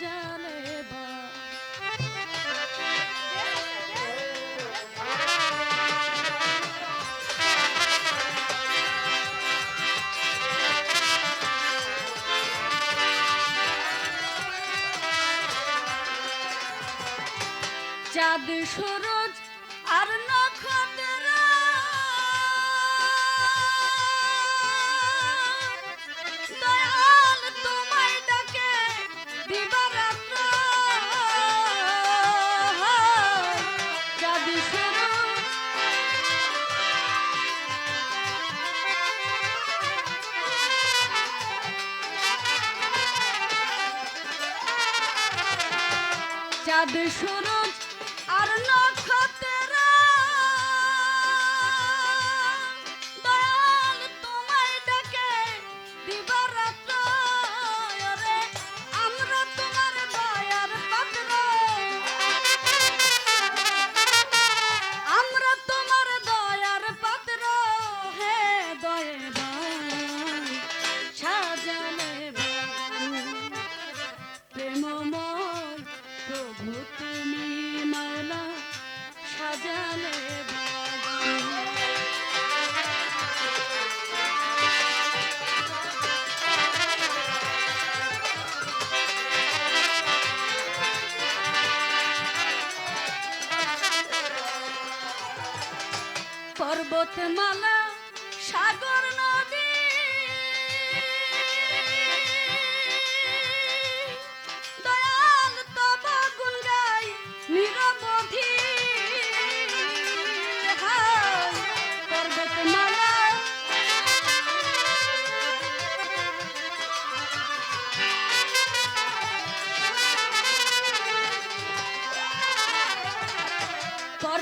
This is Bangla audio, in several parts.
জানে বা। চাঁদ সরোজ আর নক্ষত্র চাঁদ শুরু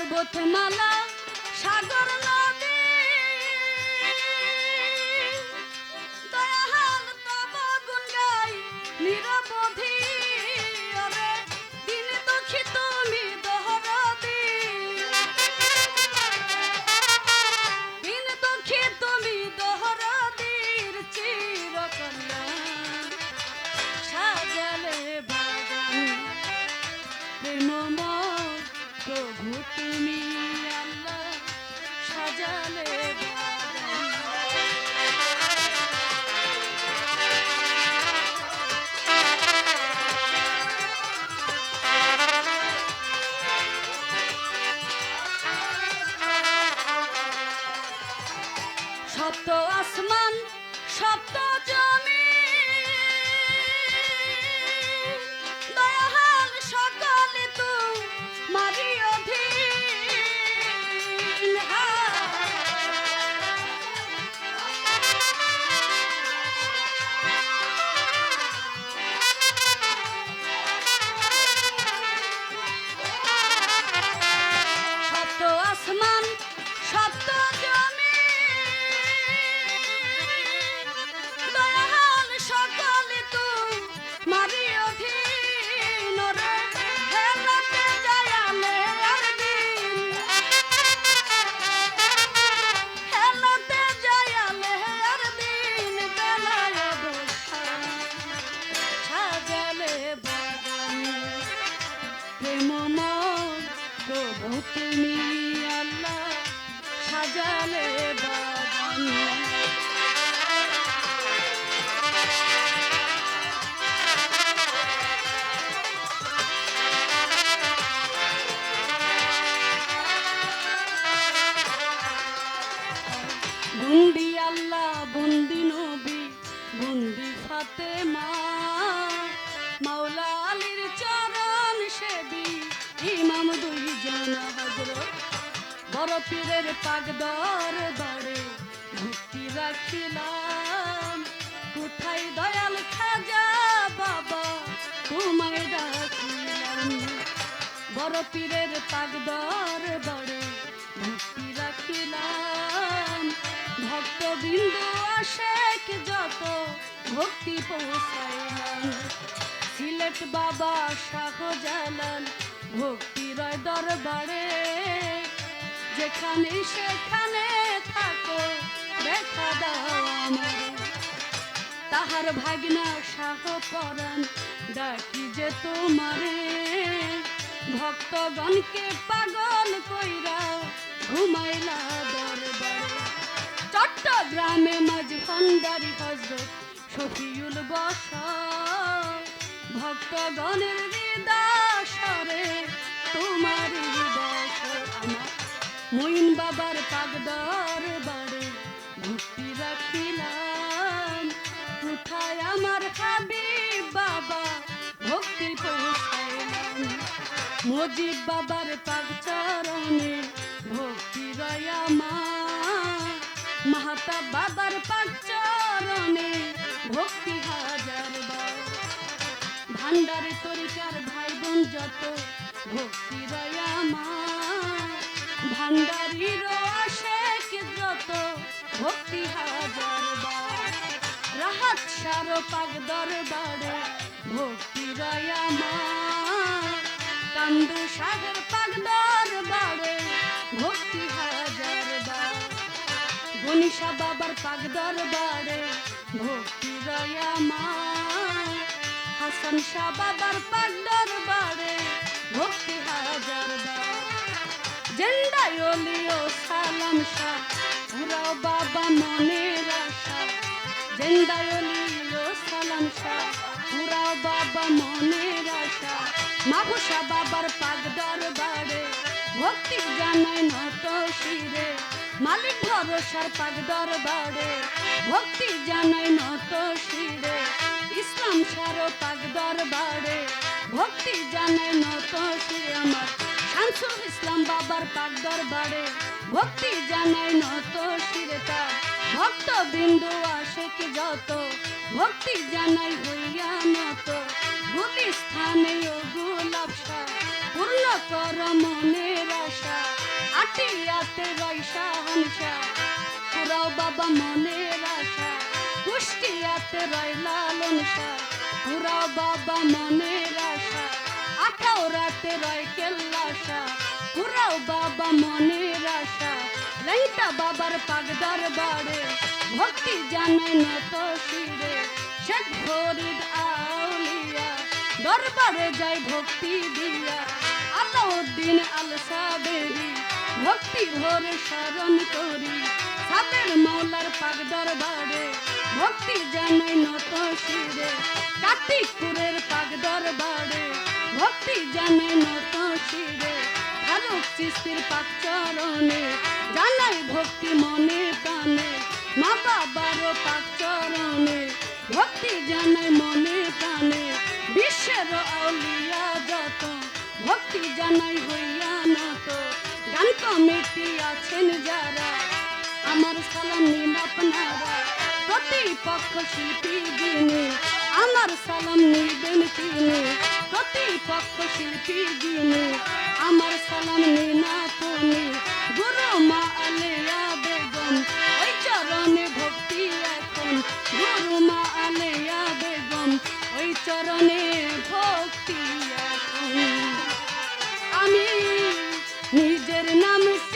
পর্বতমালা সাগর পাক দরবারে ভক্তি রাখিলাম। কোথায় দয়াল খাজা বাবা, তোমায় ডাকিলাম। বড় পীরের দর দরবারে ভক্তি রাখিলাম। ভক্তবৃন্দ আশেক যত ভক্তি পৌঁছাইলাম। সিলেট বাবা শাহ জালাল ভক্তির দরবারে যেখানে সেখানে থাকো দেখা দাও আমার তাহার ভাগনা সাহ পরাণ, ডাকি যে তোমারে। ভক্তগণকে পাগল কইরা ঘুমাইলা দরবারে। চট্টগ্রামে মাঝ ভণ্ডারি হজরত শফিউল বস ভক্তগণের হৃদয় তোমার হৃদয় মইন বাবার পাগদর বাড়ে ভক্তি রাখিলাম। কোথায় আমার হাবিব বাবা? ভক্তি পৌঁছাইলাম। মজিব বাবার পাগ চরণে ভক্তি রয়া মা মাহাতা বাবার পাগ চরণে ভক্তি হাজার ভান্ডারে তরিকার ভাই বোন যত, ভক্তি ভান্ডারির আশেক যত ভক্তি হাজার রাহাত সার পাগ দরবারে ভক্তি রয়া মা কান্দু সাগর পাগ দরবারে ভক্তি হাজার গনিশা বাবার পাগ দরবারে ভক্তি রয়া মা হাসান শাহ বাবার পাগ দরবারে ভক্তি হাজার জেন্দাই ওলিও সালাম শাহ পুরাও বাবা মনের আশা জেন্দাই ওলিও সালাম শাহ পুরাও বাবা মনের আশা মাহুসা বাবার পাগ দরবারে ভক্তি জানাই নত শিরে মালিক ভরসার পাগ দরবারে ভক্তি জানাই নত শিরে ইসলাম সার পাগ দরবারে ভক্তি জানাই নত শিরে আমার শামসুল ইসলাম বাবার পাক দরবারে ভক্তি জানাই নত শিরে তার ভক্ত বিন্দু আসে কি যত, ভক্তি জানাই হইয়া নত। গুলি স্থানে ও গুলাবসা পূর্ণ কর মনের আশা। আটিয়াতে রয়সা হনসা পুরাও বাবা মনের আশা। কুষ্টিয়াতে রয় লালনসা পুরাও বাবা মনের আঠাও রাতে রয় কেল্লাসা পুরাও বাবা মনের আশা। লেংটা বাবার পাগ দরবারে, ভক্তি জানে নত শিরে। শেখ ফরিদ আউলিয়া, দরবারে যাই ভক্তি দিয়া। আলাউদ্দিন আল সাবেরি ভক্তি ভরে স্মরণ করি। সাদের মৌলার পাগ দরবারে, ভক্তি জানাই নত শিরে। কার্তিকপুরের পাগ দরবারে জানাই নত শিরে ফারুক চিস্তির পাক চরণে, জানাই ভক্তি মনে প্রাণে, মা বাবারও পাক চরণে, ভক্তি জানাই মনে প্রাণে, বিশ্বের আউলিয়া যত, ভক্তি জানাই হইয়া নত, গান কমিটি আছেন যারা, আমার সালাম নিন আপনারা, প্রতিপক্ষ শিল্পী যিনি, আমার সালাম নিবেন তিনি। প্রতিপক্ষ শিল্পী যিনি, আমার সালাম নিন আপনি গুরু মা আলেয়া বেগম, ওই চরণে ভক্তি এখন, গুরু মা আলেয়া বেগম আমি নিজের নামটি